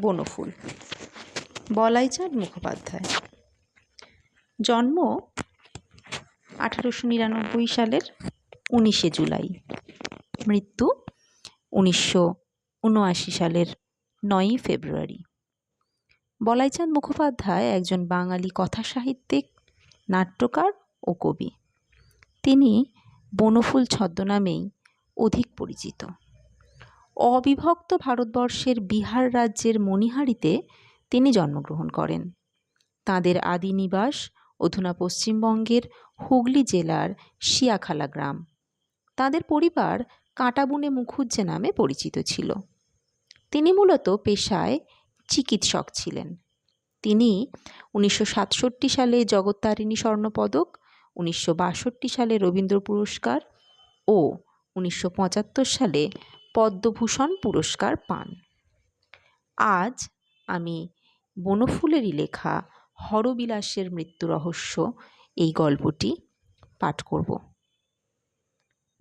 বনফুল। বলাইচাঁদ মুখোপাধ্যায়। জন্ম আঠারোশো নিরানব্বই সালের উনিশে জুলাই। মৃত্যু উনিশশো উনআশি সালের নয়ই ফেব্রুয়ারি। বলাইচাঁদ মুখোপাধ্যায় একজন বাঙালি কথা সাহিত্যিক নাট্যকার ও কবি। তিনি বনফুল ছদ্মনামেই অধিক পরিচিত। অবিভক্ত ভারতবর্ষের বিহার রাজ্যের মণিহারিতে তিনি জন্মগ্রহণ করেন। তাঁদের আদি নিবাস অধুনা পশ্চিমবঙ্গের হুগলি জেলার শিয়াখালা গ্রাম। তাদের পরিবার কাঁটাবুনে মুখুজ্জে নামে পরিচিত ছিল। তিনি মূলত পেশায় চিকিৎসক ছিলেন। তিনি উনিশশো সাতষট্টি সালে জগত্তারিণী স্বর্ণপদক, উনিশশো বাষট্টি সালে রবীন্দ্র পুরস্কার ও উনিশশো পঁচাত্তর সালে পদ্মভূষণ পুরস্কার পান। আজ আমি বনফুলেরই লেখা হরবিলাসের মৃত্যু রহস্য এই গল্পটি পাঠ করব।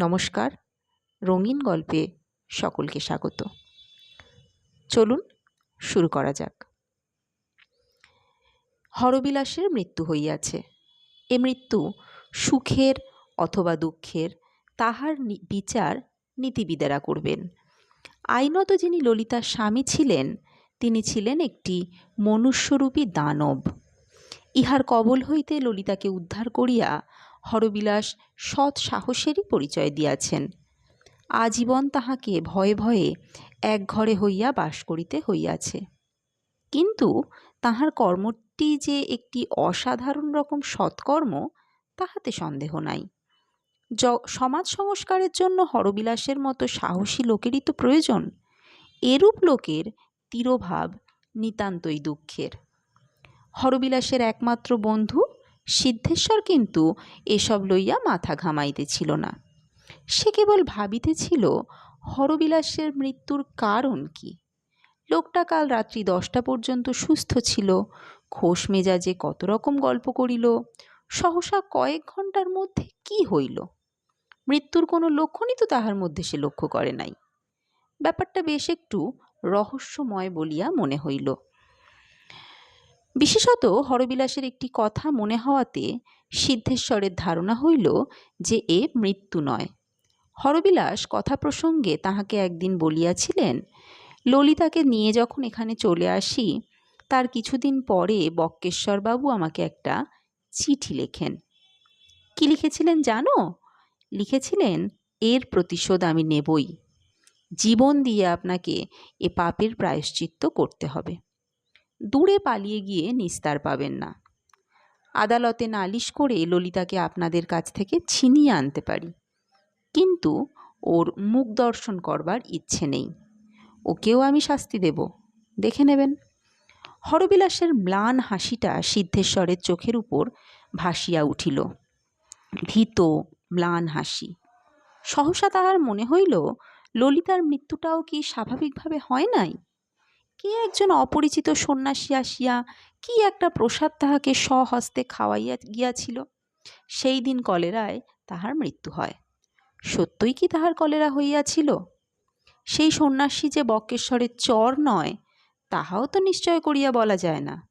নমস্কার, রঙিন গল্পে সকলকে স্বাগত। চলুন শুরু করা যাক। হরবিলাসের মৃত্যু হইয়াছে। এ মৃত্যু সুখের অথবা দুঃখের, তাহার বিচার নীতিবিদেরা করবেন। আইনত যিনি ললিতার স্বামী ছিলেন, তিনি ছিলেন একটি মনুষ্যরূপী দানব। ইহার কবল হইতে ললিতাকে উদ্ধার করিয়া হরবিলাস সৎ সাহসেরই পরিচয় দিয়াছেন। আজীবন তাহাকে ভয়ে ভয়ে এক ঘরে হইয়া বাস করিতে হইয়াছে। কিন্তু তাহার কর্মটি যে একটি অসাধারণ রকম সৎকর্ম, তাহাতে সন্দেহ নাই। সমাজ সংস্কারের জন্য হরবিলাসের মতো সাহসী লোকেরই তো প্রয়োজন। এরূপ লোকের তিরোভাব নিতান্তই দুঃখের। হরবিলাসের একমাত্র বন্ধু সিদ্ধেশ্বর কিন্তু এসব লইয়া মাথা ঘামাইতেছিল না। সে কেবল ভাবিতেছিল, হরবিলাসের মৃত্যুর কারণ কি? লোকটা কাল রাত্রি দশটা পর্যন্ত সুস্থ ছিল, খোশ মেজাজে কত রকম গল্প করিল, সহসা কয়েক ঘণ্টার মধ্যে কি হইল? মৃত্যুর কোনো লক্ষণই তো তাহার মধ্যে সে লক্ষ্য করে নাই। ব্যাপারটা বেশ একটু রহস্যময় বলিয়া মনে হইল। বিশেষত হরবিলাসের একটি কথা মনে হওয়াতে সিদ্ধেশ্বরের ধারণা হইল যে এ মৃত্যু নয়। হরবিলাস কথা প্রসঙ্গে তাহাকে একদিন বলিয়াছিলেন, ললিতাকে নিয়ে যখন এখানে চলে আসি, তার কিছুদিন পরে বক্কেশ্বরবাবু আমাকে একটা চিঠি লেখেন। কি লিখেছিলেন জানো? লিখেছিলেন, এর প্রতিশোধ আমি নেবই। জীবন দিয়ে আপনাকে এ পাপের প্রায়শ্চিত্ত করতে হবে। দূরে পালিয়ে গিয়ে নিস্তার পাবেন না। আদালতে নালিশ করে ললিতাকে আপনাদের কাছ থেকে ছিনিয়ে আনতে পারি। কিন্তু ওর মুখ দর্শন করবার ইচ্ছে নেই। ওকেও আমি শাস্তি দেব। দেখে নেবেন। হরবিলাসের ম্লান হাসিটা সিদ্ধেশ্বরের চোখের উপর ভাসিয়া উঠিল। ভীত ম্লান হাসি। সহসা তাহার মনে হইল, ললিতার মৃত্যুটাও কি স্বাভাবিকভাবে হয় নাই? কে একজন অপরিচিত সন্ন্যাসী আসিয়া কি একটা প্রসাদ তাহাকে স্বহস্তে খাওয়াইয়া গিয়াছিল? সেই দিন কলেরায় তাহার মৃত্যু হয়। সত্যই কি তাহার কলেরা হইয়াছিল? সেই সন্ন্যাসী যে বক্কেশ্বরের চর নয়, তাহাও তো নিশ্চয় করিয়া বলা যায় না।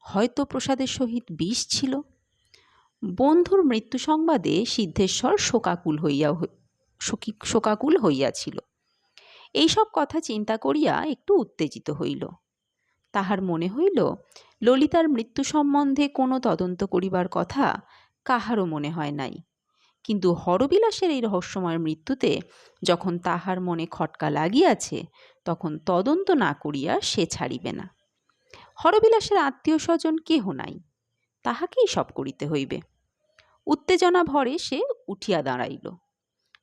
হয়তো প্রসাদের সহিত বিষ ছিল। বন্ধুর মৃত্যু সংবাদে সিদ্ধেশ্বর শোকাকুল হইয়া শোকাকুল হইয়াছিল। এইসব কথা চিন্তা করিয়া একটু উত্তেজিত হইল। তাহার মনে হইল, ললিতার মৃত্যু সম্বন্ধে কোনো তদন্ত করিবার কথা কাহারও মনে হয় নাই। কিন্তু হরবিলাসের এই রহস্যময় মৃত্যুতে যখন তাহার মনে খটকা লাগিয়াছে, তখন তদন্ত না করিয়া সে ছাড়িবে না। হরবিলাসের আত্মীয় স্বজন কেহ নাই, তাহাকেই সব করিতে হইবে। উত্তেজনা ভরে সে উঠিয়া দাঁড়াইল।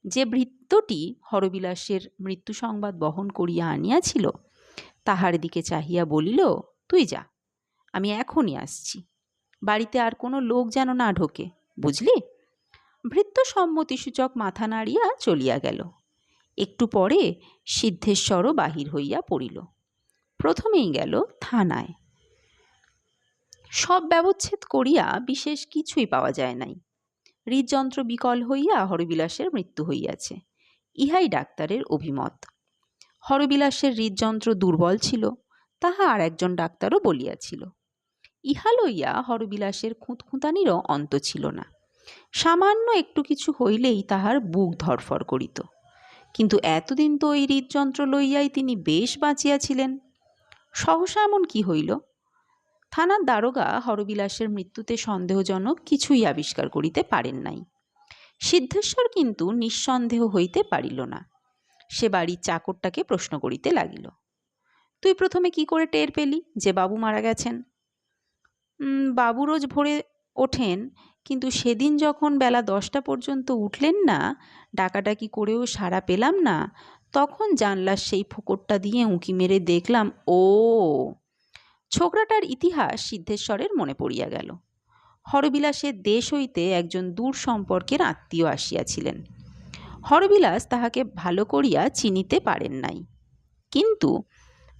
যে বৃত্তটি হরবিলাসের মৃত্যু সংবাদ বহন করিয়া আনিয়াছিল, তাহার দিকে চাহিয়া বলিল, তুই যা, আমি এখনই আসছি। বাড়িতে আর কোনো লোক যেন না ঢোকে, বুঝলি? ভৃত্য সম্মতিসূচক মাথা নাড়িয়া চলিয়া গেল। একটু পরে সিদ্ধেশ্বরও বাহির হইয়া পড়িল। প্রথমেই গেল থানায়। সব ব্যবচ্ছেদ করিয়া বিশেষ কিছুই পাওয়া যায় নাই। হৃদযন্ত্র বিকল হইয়া হরবিলাসের মৃত্যু হইয়াছে। ইহাই ডাক্তারের অভিমত। হরবিলাসের হৃদযন্ত্র দুর্বল ছিল, তাহা আর একজন ডাক্তারও বলিয়াছিল। ইহা লইয়া হরবিলাসের খুঁতখুঁতানিরও অন্ত ছিল না। সামান্য একটু কিছু হইলেই তাহার বুক ধরফর করিত। কিন্তু এতদিন তো ওই হৃদযন্ত্র লইয়াই তিনি বেশ বাঁচিয়াছিলেন। সহসা এমন কি হইল? থানার দারোগা হরবিলাসের মৃত্যুতে সন্দেহজনক কিছুই আবিষ্কার করিতে পারেন নাই। সিদ্ধেশ্বর কিন্তু নিঃসন্দেহ হইতে পারিল না। সে বাড়ির চাকরটাকে প্রশ্ন করিতে লাগিল, তুই প্রথমে কি করে টের পেলি যে বাবু মারা গেছেন? বাবু রোজ ভোরে ওঠেন, কিন্তু সেদিন যখন বেলা দশটা পর্যন্ত উঠলেন না, ডাকাডাকি করেও সাড়া পেলাম না, তখন জানলার সেই ফোকরটা দিয়ে উঁকি মেরে দেখলাম, ও ছোকরাটার ইতিহাস সিদ্ধেশ্বরের মনে পড়িয়া গেল। হরবিলাসের দেশ হইতে একজন দূর সম্পর্কের আত্মীয় আসিয়াছিলেন। হরবিলাস তাহাকে ভালো করিয়া চিনিতে পারেন নাই। কিন্তু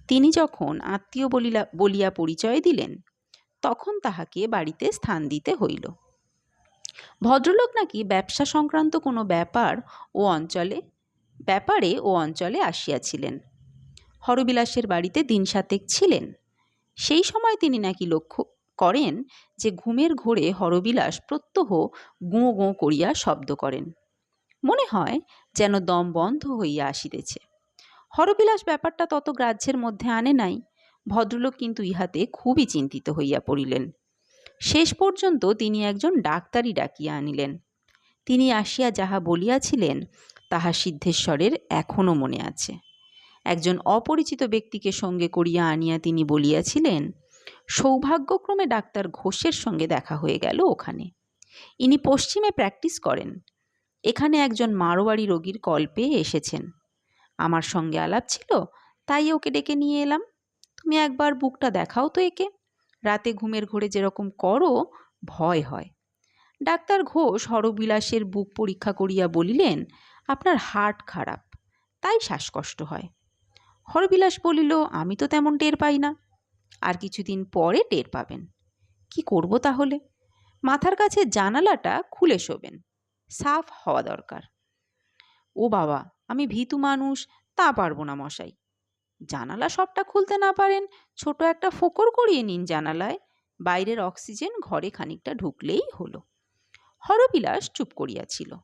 তিনি যখন আত্মীয় বলিলা, বলিয়া পরিচয় দিলেন, তখন তাহাকে বাড়িতে স্থান দিতে হইল। ভদ্রলোক নাকি ব্যবসা সংক্রান্ত কোনো ব্যাপার ও অঞ্চলে, ব্যাপারে ও অঞ্চলে আসিয়াছিলেন। হরবিলাসের বাড়িতে দিন সাতেক ছিলেন। সেই সময় তিনি নাকি লক্ষ্য করেন যে ঘুমের ঘোরে হরবিলাস প্রত্যহ গোঁ গোঁ করিয়া শব্দ করেন। মনে হয় যেন দম বন্ধ হইয়া আসিতেছে। হরবিলাস ব্যাপারটা তত গ্রাহ্যের মধ্যে আনে নাই। ভদ্রলোক কিন্তু ইহাতে খুবই চিন্তিত হইয়া পড়িলেন। শেষ পর্যন্ত তিনি একজন ডাক্তারি ডাকিয়া আনিলেন। তিনি আসিয়া যাহা বলিয়াছিলেন, তাহা সিদ্ধেশ্বরের এখনও মনে আছে। একজন অপরিচিত ব্যক্তিকে সঙ্গে করিয়া আনিয়া তিনি বলিয়াছিলেন, সৌভাগ্যক্রমে ডাক্তার ঘোষের সঙ্গে দেখা হয়ে গেল ওখানে। ইনি পশ্চিমে প্র্যাকটিস করেন। এখানে একজন মারোয়াড়ি রোগীর কল পেয়ে এসেছেন। আমার সঙ্গে আলাপ ছিল, তাই ওকে ডেকে নিয়ে এলাম। তুমি একবার বুকটা দেখাও তো একে। রাতে ঘুমের ঘোরে যেরকম করো, ভয় হয়। ডাক্তার ঘোষ হরবিলাসের বুক পরীক্ষা করিয়া বলিলেন, আপনার হার্ট খারাপ, তাই শ্বাসকষ্ট হয়। হরবিলাস বলিল, আমি তো তেমন টের পাই না। আর কিছুদিন পরে টের পাবেন। কি করব তাহলে? মাথার কাছে জানালাটা খুলে শোবেন। সাফ হওয়া দরকার। ও বাবা, আমি ভীতু মানুষ, তা পারব না মশাই। জানালা সবটা খুলতে না পারেন, ছোট একটা ফোকর করিয়ে নিন জানালায়। বাইরের অক্সিজেন ঘরে খানিকটা ঢুকলেই হলো। হরবিলাস চুপ করিয়াছিল।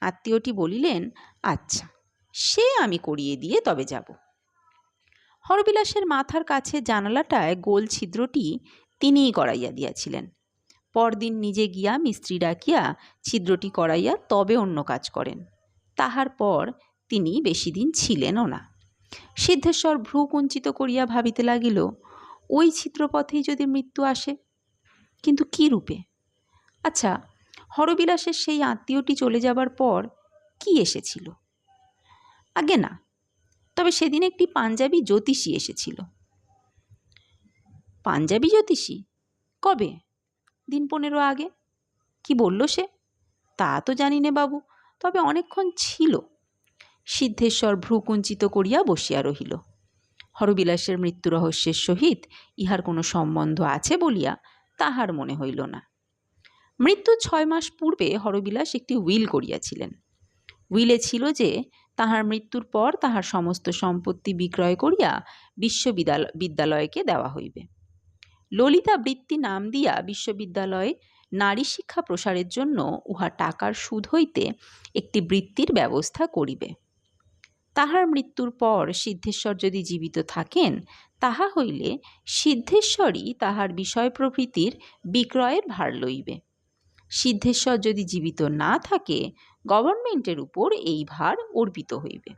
আত্মীয়টি বলিলেন আচ্ছা সে আমি করিয়ে দিয়ে তবে যাব। হরবিলাসের মাথার কাছে জানালাটায় গোল ছিদ্রটি তিনিই করাইয়া দিয়াছিলেন। পরদিন নিজে গিয়া মিস্ত্রি ডাকিয়া ছিদ্রটি করাইয়া তবে অন্য কাজ করেন। তাহার পর তিনি বেশি দিন ছিলেনও না। সিদ্ধেশ্বর ভ্রু কুঞ্চিত করিয়া ভাবিতে লাগিল, ওই ছিদ্রপথেই যদি মৃত্যু আসে, কিন্তু কি রূপে? আচ্ছা হরবিলাসের সেই আত্মীয়টি চলে যাবার পর কি এসেছিল? আগে না তবে সেদিন একটি পাঞ্জাবি জ্যোতিষী এসেছিল। পাঞ্জাবি জ্যোতিষী? কবে? দিন পনেরো আগে। কি বলল সে? তা তো জানি নে বাবু, তবে অনেকক্ষণ ছিল। সিদ্ধেশ্বর ভ্রুকুঞ্চিত করিয়া বসিয়া রহিল। হরবিলাসের মৃত্যু রহস্যের সহিত ইহার কোনো সম্বন্ধ আছে বলিয়া তাহার মনে হইল না। মৃত্যুর ছয় মাস পূর্বে হরবিলাস একটি উইল করিয়াছিলেন। উইলে ছিল যে তাহার মৃত্যুর পর তাহার সমস্ত সম্পত্তি বিক্রয় করিয়া বিশ্ববিদ্যালয় বিদ্যালয়কে দেওয়া হইবে। ললিতা বৃত্তি নাম দিয়া বিশ্ববিদ্যালয়ে নারী শিক্ষা প্রসারের জন্য উহা টাকার সুদ হইতে একটি বৃত্তির ব্যবস্থা করিবে। তাহার মৃত্যুর পর সিদ্ধেশ্বর যদি জীবিত থাকেন, তাহা হইলে সিদ্ধেশ্বরই তাহার বিষয় প্রভৃতির বিক্রয়ের ভার লইবে। সিদ্ধেশ্বর যদি জীবিত না থাকে গভর্নমেন্টের উপর এই ভার অর্পিত হইবে।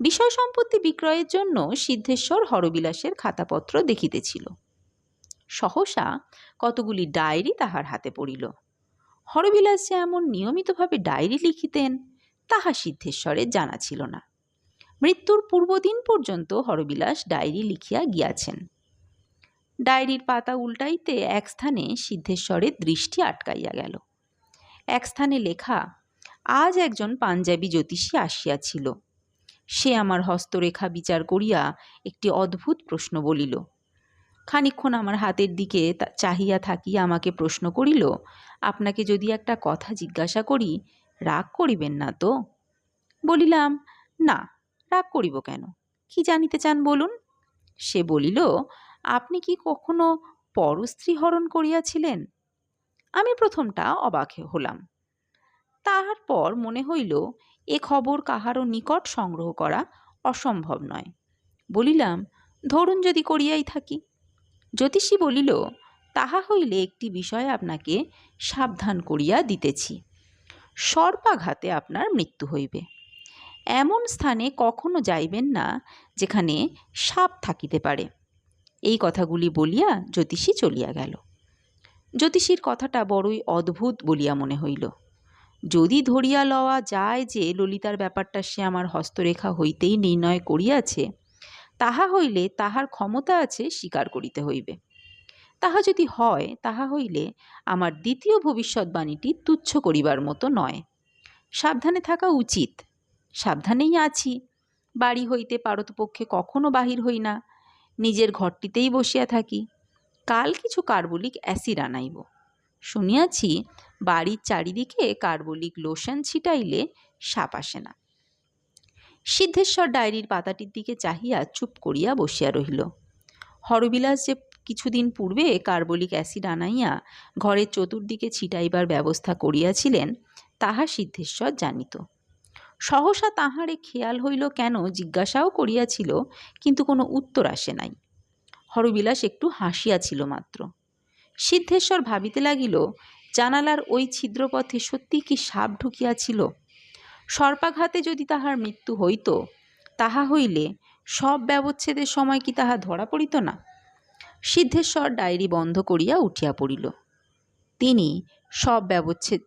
বিষয় সম্পত্তি বিক্রয়ের জন্য সিদ্ধেশ্বর হরবিলাসের খাতাপত্র দেখিতেছিল। সহসা কতগুলি ডায়েরি তাহার হাতে পড়িল। হরবিলাস যে এমন নিয়মিতভাবে ডায়েরি লিখিতেন, তাহা সিদ্ধেশ্বরের জানা ছিল না। মৃত্যুর পূর্বদিন পর্যন্ত হরবিলাস ডায়েরি লিখিয়া গিয়াছেন। ডায়েরির পাতা উল্টাইতে এক স্থানে সিদ্ধেশ্বরের দৃষ্টি আটকাইয়া গেল। এক স্থানে লেখা আজ একজন পাঞ্জাবি জ্যোতিষী আসিয়াছিল। সে আমার হস্তরেখা বিচার করিয়া একটি অদ্ভুত প্রশ্ন বলিল খানিক্ষণ আমার হাতের দিকে চাহিয়া থাকিয়া আমাকে প্রশ্ন করিল, আপনাকে যদি একটা কথা জিজ্ঞাসা করি, রাগ করিবেন না তো? বলিলাম, না, রাগ করিব কেন? কি জানিতে চান বলুন? সে বলিল, আপনি কি কখনো পরস্ত্রী হরণ করিয়াছিলেন? আমি প্রথমটা অবাক হলাম। তাহার পর মনে হইল, এ খবর কাহারও নিকট সংগ্রহ করা অসম্ভব নয়। বলিলাম, ধরুন যদি করিয়াই থাকি। জ্যোতিষী বলিল, তাহা হইলে একটি বিষয় আপনাকে সাবধান করিয়া দিতেছি। সর্পাঘাতে আপনার মৃত্যু হইবে। এমন স্থানে কখনো যাইবেন না যেখানে সাপ থাকিতে পারে। এই কথাগুলি বলিয়া জ্যোতিষী চলিয়া গেল। জ্যোতিষীর কথাটা বড়ই অদ্ভুত বলিয়া মনে হইল। যদি ধরিয়া লওয়া যায় যে ললিতার ব্যাপারটা সে আমার হস্তরেখা হইতেই নির্ণয় করিয়াছে, তাহা হইলে তাহার ক্ষমতা আছে স্বীকার করিতে হইবে। তাহা যদি হয়, তাহা হইলে আমার দ্বিতীয় ভবিষ্যৎবাণীটি তুচ্ছ করিবার মতো নয়। সাবধানে থাকা উচিত। সাবধানেই আছি। বাড়ি হইতে পারতপক্ষে কখনো বাহির হই না। নিজের ঘরটিতেই বসিয়া থাকি। কাল কিছু কার্বলিক অ্যাসিড আনাইব। শুনিয়াছি বাড়ির চারিদিকে কার্বলিক লোশন ছিটাইলে সাপ আসে না। সিদ্ধেশ্বর ডায়েরির পাতাটির দিকে চাহিয়া চুপ করিয়া বসিয়া রহিল। হরবিলাস যে কিছুদিন পূর্বে কার্বলিক অ্যাসিড আনাইয়া ঘরের চতুর্দিকে ছিটাইবার ব্যবস্থা করিয়াছিলেন, তাহা সিদ্ধেশ্বর জানিত। সহসা তাহারে খেয়াল হইল কেন জিজ্ঞাসাও করিয়াছিল, কিন্তু কোনো উত্তর আসে নাই। হরবিলাস একটু হাসিয়াছিল মাত্র। সিদ্ধেশ্বর ভাবিতে লাগিল জানালার ওই ছিদ্রপথে সত্যি কি সাপ ঢুকিয়াছিল? সর্পাঘাতে যদি তাহার মৃত্যু হইত, তাহা হইলে সব ব্যবচ্ছেদের সময় কি তাহা ধরা পড়িত না? সিদ্ধেশ্বর ডায়েরি বন্ধ করিয়া উঠিয়া পড়িল। তিনি সব ব্যবচ্ছেদ,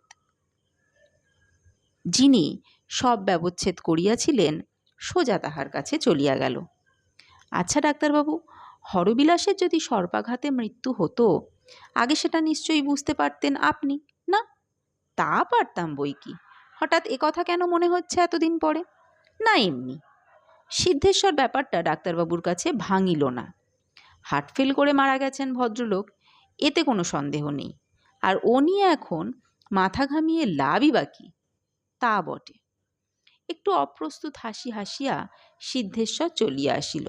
যিনি সব ব্যবচ্ছেদ করিয়াছিলেন, সোজা তাহার কাছে চলিয়া গেল। আচ্ছা ডাক্তারবাবু, হরবিলাসের যদি সর্পাঘাতে মৃত্যু হতো আগে সেটা নিশ্চয়ই বুঝতে পারতেন আপনি, না? তা পারতাম বই কি? হঠাৎ কথা কেন মনে হচ্ছে এতদিন পরে? না এমনি। সিদ্ধেশ্বর ব্যাপারটা ডাক্তারবাবুর কাছে ভাঙিল না। হার্ট ফেল করে মারা গেছেন ভদ্রলোক, এতে কোনো সন্দেহ নেই। আর ও নিয়ে এখন মাথা ঘামিয়ে লাভই বাকি তা বটে। একটু অপ্রস্তুত হাসি হাসিয়া সিদ্ধেশ্বর চলিয়া আসিল।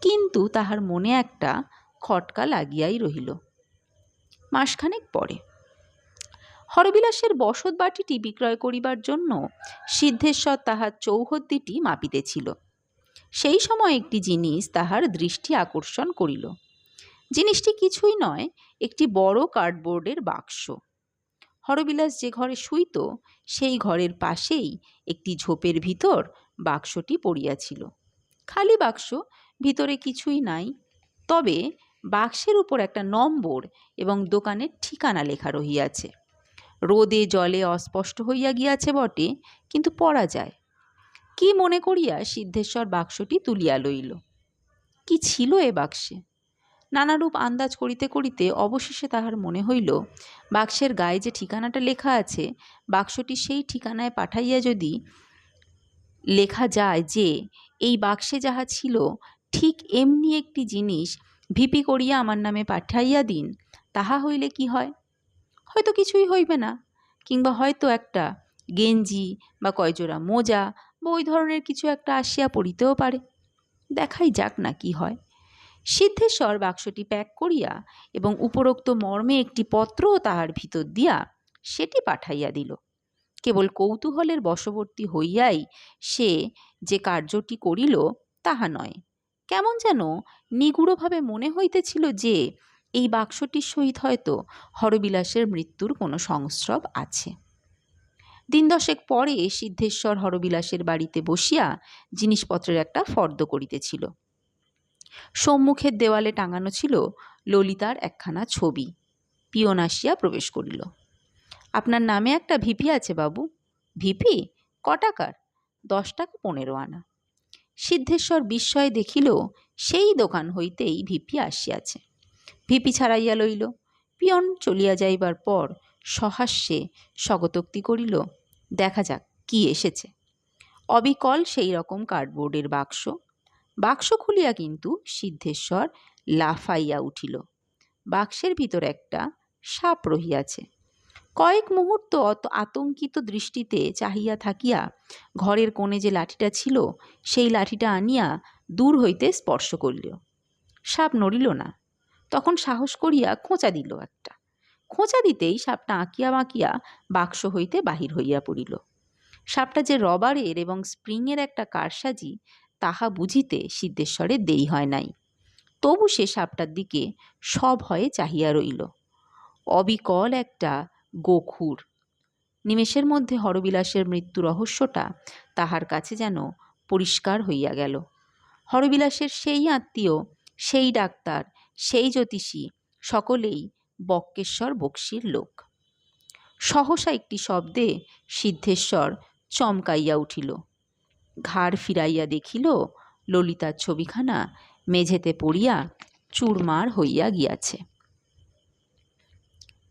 কিন্তু তাহার মনে একটা খটকা লাগিয়াই রহিল। মাসখানেক পরে। হরবিলাসের বসত বাটিটি বিক্রয় করিবার জন্য সিদ্ধেশ্বর তাহার চৌহদ্দিটি মাপিতেছিল। সেই সময় একটি জিনিস তাহার দৃষ্টি আকর্ষণ করিল। জিনিসটি কিছুই নয়, একটি বড় কার্ডবোর্ডের বাক্স। হরবিলাস যে ঘরে শুইত, সেই ঘরের পাশেই একটি ঝোপের ভিতর বাক্সটি পড়িয়াছিল। খালি বাক্স, ভিতরে কিছুই নাই। তবে বাক্সের উপর একটা নম্বর এবং দোকানের ঠিকানা লেখা রহিয়াছে। রোদে জলে অস্পষ্ট হইয়া গিয়াছে বটে, কিন্তু পড়া যায়। কি মনে করিয়া সিদ্ধেশ্বর বাক্সটি তুলিয়া লইল? কি ছিল এ বাক্সে? নানারূপ আন্দাজ করিতে করিতে অবশেষে তাহার মনে হইল, বাক্সের গায়ে যে ঠিকানাটা লেখা আছে, বাক্সটি সেই ঠিকানায় পাঠাইয়া যদি লেখা যায় যে, এই বাক্সে যাহা ছিল, ঠিক এমনি একটি জিনিস ভিপি করিয়া আমার নামে পাঠাইয়া দিন, তাহা হইলে কি হয়? হয়তো কিছুই হইবে না, কিংবা হয়তো একটা গেঞ্জি বা কয়জোড়া মোজা বা ওই ধরনের কিছু একটা আসিয়া পড়িতেও পারে। দেখাই যাক না কি হয়। সিদ্ধেশ্বর বাক্সটি প্যাক করিয়া এবং উপরোক্ত মর্মে একটি পত্রও তাহার ভিতর দিয়া সেটি পাঠাইয়া দিল। কেবল কৌতূহলের বশবর্তী হইয়াই সে যে কার্যটি করিল, তাহা নয়। কেমন যেন নিগুড়ভাবে মনে হইতেছিল যে, এই বাক্সটির সহিত হয়তো হরবিলাসের মৃত্যুর কোনো সংস্রব আছে। দিন দশেক পরে সিদ্ধেশ্বর হরবিলাসের বাড়িতে বসিয়া জিনিসপত্রের একটা ফর্দ করিতেছিল। সম্মুখের দেওয়ালে টাঙানো ছিল ললিতার একখানা ছবি। পিয়ন আসিয়া প্রবেশ করিল। আপনার নামে একটা ভিপি আছে বাবু। ভিপি? ক টাকার দশ টাকা পনেরো আনা। সিদ্ধেশ্বর বিস্ময়ে দেখিল, সেই দোকান হইতেই ভিপি আসিয়াছে। ভিপি ছাড়াইয়া লইল। পিয়ন চলিয়া যাইবার পর সহাস্যে স্বগতোক্তি করিল, দেখা যাক কি এসেছে। অবিকল সেই রকম কার্ডবোর্ডের বাক্স। বাক্স খুলিয়া কিন্তু সিদ্ধেশ্বর লাফাইয়া উঠিল। বাক্সের ভিতর একটা সাপ রহিয়াছে। কয়েক মুহূর্ত অত আতঙ্কিত দৃষ্টিতে চাহিয়া থাকিয়া ঘরের কোণে যে লাঠিটা ছিল, সেই লাঠিটা আনিয়া দূর হইতে স্পর্শ করিল। সাপ নড়িল না। তখন সাহস করিয়া খোঁচা দিল একটা। খোঁচা দিতেই সাপটা আঁকিয়া বাঁকিয়া বাক্স হইতে বাহির হইয়া পড়িল। সাপটা যে রবারের এবং স্প্রিংয়ের একটা কারসাজি, তাহা বুঝিতে সিদ্ধেশ্বরের দেরি হয় নাই। তবু সে সাপটার দিকে সভয়ে চাহিয়া রইল। অবিকল একটা গোখুর। নিমেষের মধ্যে হরবিলাসের মৃত্যু রহস্যটা তাহার কাছে যেন পরিষ্কার হইয়া গেল। হরবিলাসের সেই আত্মীয়, সেই ডাক্তার, সেই জ্যোতিষী সকলেই বক্কেশ্বর বক্সির লোক। সহসা একটি শব্দে সিদ্ধেশ্বর চমকাইয়া উঠিল। ঘাড় ফিরাইয়া দেখিল, ললিতার ছবিখানা মেঝেতে পড়িয়া চুরমার হইয়া গিয়াছে।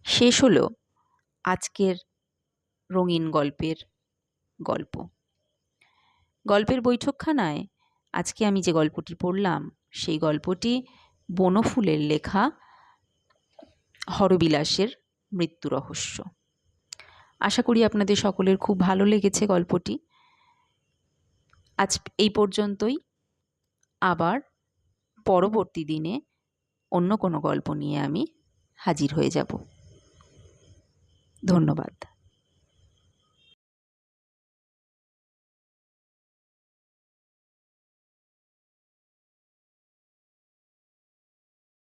শেষ হলো। আজকের রঙিন গল্পের গল্প। গল্পের বৈঠকখানায় আজকে আমি যে গল্পটি পড়লাম, সেই গল্পটি বনফুলের লেখা হরবিলাসের মৃত্যু রহস্য। আশা করি আপনাদের সকলের খুব ভালো লেগেছে গল্পটি। আজ এই পর্যন্তই। আবার পরবর্তী দিনে অন্য কোনো গল্প নিয়ে আমি হাজির হয়ে যাব। ধন্যবাদ